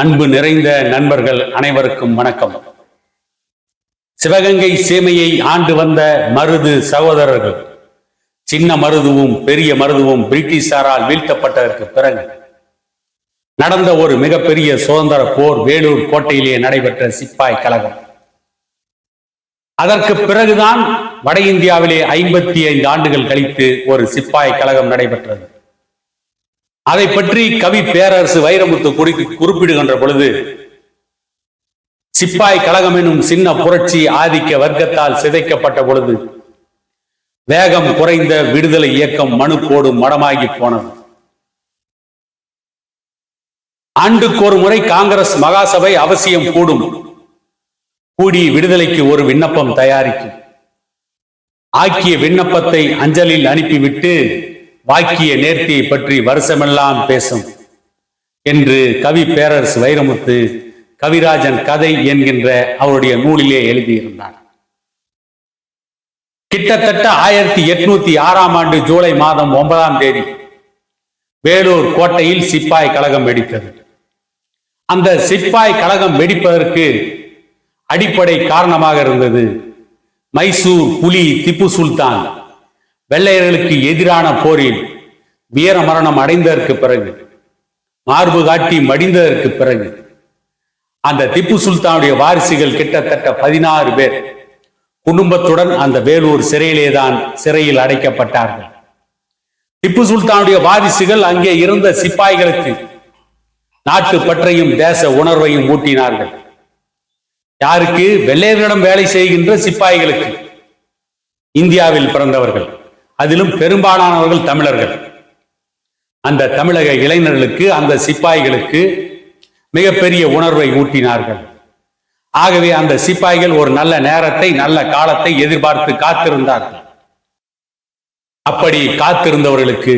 அன்பு நிறைந்த நண்பர்கள் அனைவருக்கும் வணக்கம். சிவகங்கை சீமையை ஆண்டு வந்த மருது சகோதரர்கள் சின்ன மருதுவும் பெரிய மருதுவும் பிரிட்டிஷாரால் வீழ்த்தப்பட்டதற்கு பிறகு நடந்த ஒரு மிகப்பெரிய சுதந்திர போர் வேலூர் கோட்டையிலேயே நடைபெற்ற சிப்பாய் கழகம். அதற்கு பிறகுதான் வட இந்தியாவிலே ஐம்பத்தி ஐந்து ஆண்டுகள் கழித்து ஒரு சிப்பாய் கழகம் நடைபெற்றது. அதை பற்றி கவி பேரரசு வைரமுத்து குறி குறிப்பிடுகின்ற பொழுது சிப்பாய் கழகம் எனும் சின்ன புரட்சி ஆதிக்க வர்க்கத்தால் சிதைக்கப்பட்ட பொழுது வேகம் குறைந்த விடுதலை இயக்கம் மனு போடும் மடமாகி போனது. ஆண்டுக்கு ஒரு முறை காங்கிரஸ் மகாசபை அவசியம் கூடும். கூடி விடுதலைக்கு ஒரு விண்ணப்பம் தயாரிக்கும். ஆக்கிய விண்ணப்பத்தை அஞ்சலில் அனுப்பிவிட்டு வாக்கிய நேர்த்தியை பற்றி வருஷமெல்லாம் பேசும் என்று கவி பேரரசு வைரமுத்து கவிராஜன் கதை என்கின்ற அவருடைய நூலிலே எழுதியிருந்தார். கிட்டத்தட்ட ஆயிரத்தி எட்நூத்தி ஆறாம் ஆண்டு ஜூலை மாதம் ஒன்பதாம் தேதி வேலூர் கோட்டையில் சிப்பாய் கழகம் வெடித்தது. அந்த சிப்பாய் கழகம் வெடிப்பதற்கு அடிப்படை காரணமாக இருந்தது மைசூர் புலி திப்பு சுல்தான். வெள்ளையர்களுக்கு எதிரான போரில் வீர மரணம் அடைந்ததற்கு பிறகு மார்பு காட்டி மடிந்ததற்கு பிறகு அந்த திப்பு சுல்தானுடைய வாரிசுகள் கிட்டத்தட்ட பதினாறு பேர் குடும்பத்துடன் அந்த வேலூர் சிறையிலே தான் சிறையில் அடைக்கப்பட்டார்கள். திப்பு சுல்தானுடைய வாரிசுகள் அங்கே இருந்த சிப்பாய்களுக்கு நாட்டு பற்றையும் தேச உணர்வையும் ஊட்டினார்கள். யாருக்கு? வெள்ளையர்களிடம் வேலை செய்கின்ற சிப்பாய்களுக்கு. இந்தியாவில் பிறந்தவர்கள். அதிலும் பெரும்பாலானவர்கள் தமிழர்கள். அந்த தமிழக இளைஞர்களுக்கு அந்த சிப்பாய்களுக்கு மிகப்பெரிய உணர்வை ஊட்டினார்கள். ஆகவே அந்த சிப்பாய்கள் ஒரு நல்ல நேரத்தை நல்ல காலத்தை எதிர்பார்த்து காத்திருந்தார்கள். அப்படி காத்திருந்தவர்களுக்கு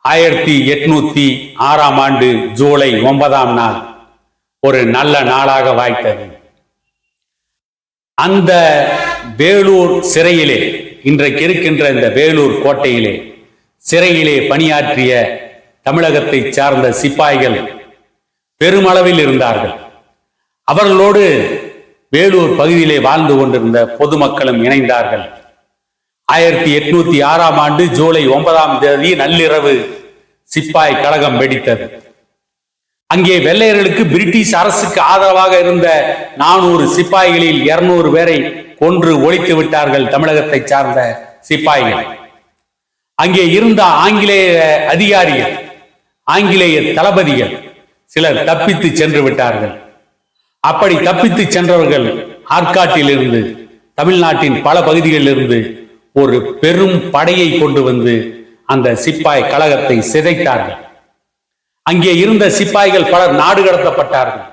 ஆயிரத்தி எட்நூத்தி ஆறாம் ஆண்டு ஜூலை ஒன்பதாம் நாள் ஒரு நல்ல நாளாக வாய்த்தது. அந்த வேலூர் சிறையிலே இன்றைக்கு இருக்கின்ற இந்த வேலூர் கோட்டையிலே சிறையிலே பணியாற்றிய தமிழகத்தை சார்ந்த சிப்பாய்கள் பெருமளவில் இருந்தார்கள். அவர்களோடு வேலூர் பகுதியிலே வாழ்ந்து கொண்டிருந்த பொதுமக்களும் இணைந்தார்கள். ஆயிரத்தி எட்நூத்தி ஆறாம் ஆண்டு ஜூலை ஒன்பதாம் தேதி நள்ளிரவு சிப்பாய் கழகம் வெடித்தது. அங்கே வெள்ளையர்களுக்கு பிரிட்டிஷ் அரசுக்கு ஆதரவாக இருந்த நானூறு சிப்பாய்களில் இருநூறு பேரை கொன்று ஒழித்து விட்டார்கள் தமிழகத்தை சார்ந்த சிப்பாய்கள். அங்கே இருந்த ஆங்கிலேய அதிகாரிகள் ஆங்கிலேய தளபதிகள் சிலர் தப்பித்து சென்று விட்டார்கள். அப்படி தப்பித்து சென்றவர்கள் ஆற்காட்டில் இருந்து தமிழ்நாட்டின் பல பகுதிகளில் இருந்து ஒரு பெரும் படையை கொண்டு வந்து அந்த சிப்பாய் கழகத்தை சிதைத்தார்கள். அங்கே இருந்த சிப்பாய்கள் பலர் நாடு கடத்தப்பட்டார்கள்.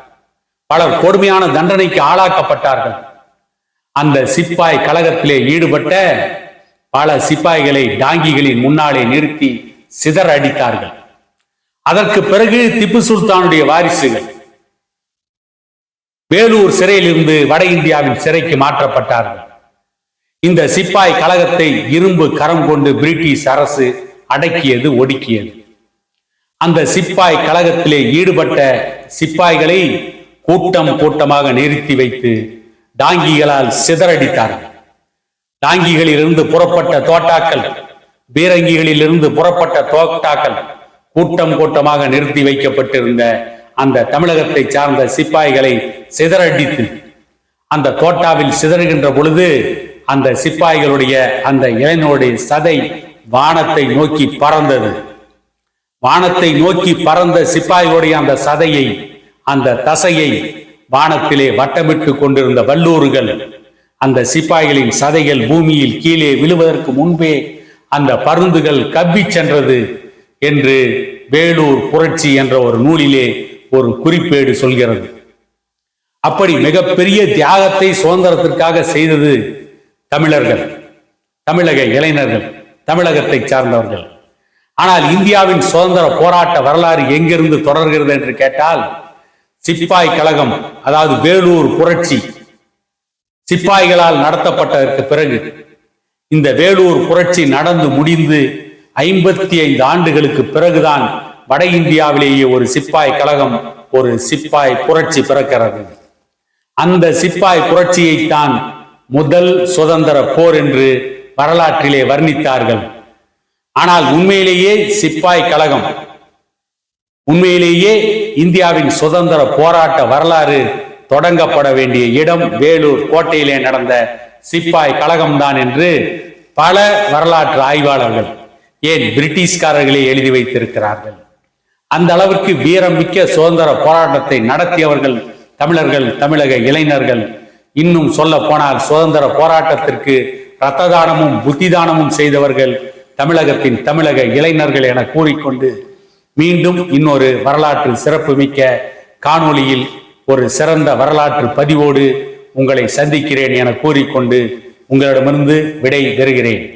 பலர் கொடுமையான தண்டனைக்கு ஆளாக்கப்பட்டார்கள். அந்த சிப்பாய் கழகத்திலே ஈடுபட்ட பல சிப்பாய்களை டாங்கிகளின் முன்னாலே நிறுத்தி சிதற அடித்தார்கள். அதற்கு பிறகு திப்பு சுல்தானுடைய வாரிசுகள் வேலூர் சிறையிலிருந்து வட இந்தியாவின் சிறைக்கு மாற்றப்பட்டார்கள். இந்த சிப்பாய் கழகத்தை இரும்பு கரம் கொண்டு பிரிட்டிஷ் அரசு அடக்கியது ஒடுக்கியது. அந்த சிப்பாய் கழகத்திலே ஈடுபட்ட சிப்பாய்களை கூட்டம் கூட்டமாக நிறுத்தி வைத்து டாங்கிகளால் சிதறடித்தார்கள். டாங்கிகளிலிருந்து புறப்பட்ட தோட்டாக்கள் பீரங்கிகளிலிருந்து புறப்பட்ட தோட்டாக்கள் கூட்டம் கூட்டமாக நிறுத்தி வைக்கப்பட்டிருந்த அந்த தமிழகத்தை சார்ந்த சிப்பாய்களை சிதறடித்து அந்த தோட்டாவில் சிதறுகின்ற பொழுது அந்த சிப்பாய்களுடைய அந்த இளைஞருடைய சதை வானத்தை நோக்கி பறந்தது. வானத்தை நோக்கி பறந்த சிப்பாய்களுடைய அந்த சதையை அந்த தசையை வானத்திலே வட்டமிட்டு கொண்டிருந்த வல்லூர்கள் அந்த சிப்பாய்களின் சதைகள் பூமியில் கீழே விழுவதற்கு முன்பே அந்த பருந்துகள் கவ்வி சென்றது என்று வேலூர் புரட்சி என்ற ஒரு நூலிலே ஒரு குறிப்பேடு சொல்கிறது. அப்படி மிகப்பெரிய தியாகத்தை சுதந்திரத்திற்காக செய்தது தமிழர்கள் தமிழக இளைஞர்கள் தமிழகத்தை சார்ந்தவர்கள். ஆனால் இந்தியாவின் சுதந்திர போராட்ட வரலாறு எங்கிருந்து தொடர்கிறது என்று கேட்டால் சிப்பாய் கழகம் அதாவது வேலூர் புரட்சி சிப்பாய்களால் நடத்தப்பட்டதற்கு பிறகு இந்த வேலூர் புரட்சி நடந்து முடிந்து ஐம்பத்தி ஐந்து ஆண்டுகளுக்கு பிறகுதான் வட இந்தியாவிலேயே ஒரு சிப்பாய் கழகம் ஒரு சிப்பாய் புரட்சி பிறக்கிறது. அந்த சிப்பாய் புரட்சியைத்தான் முதல் சுதந்திர போர் என்று வரலாற்றிலே வர்ணித்தார்கள். ஆனால் உண்மையிலேயே சிப்பாய் கழகம் உண்மையிலேயே இந்தியாவின் சுதந்திர போராட்ட வரலாறு தொடங்கப்பட வேண்டிய இடம் வேலூர் கோட்டையிலே நடந்த சிப்பாய் கழகம்தான் என்று பல வரலாற்று ஆய்வாளர்கள் ஏன் பிரிட்டிஷ்காரர்களே எழுதி வைத்திருக்கிறார்கள். அந்த அளவிற்கு வீரமிக்க சுதந்திர போராட்டத்தை நடத்தியவர்கள் தமிழர்கள் தமிழக இளைஞர்கள். இன்னும் சொல்ல போனால் சுதந்திர போராட்டத்திற்கு இரத்த தானமும் புத்தி தானமும் செய்தவர்கள் தமிழகத்தின் தமிழக இளைஞர்கள் என கூறிக்கொண்டு மீண்டும் இன்னொரு வரலாற்று சிறப்புமிக்க காணொளியில் ஒரு சிறந்த வரலாற்று பதிவோடு உங்களை சந்திக்கிறேன் என கூறிக்கொண்டு உங்களிடமிருந்து விடை பெறுகிறேன்.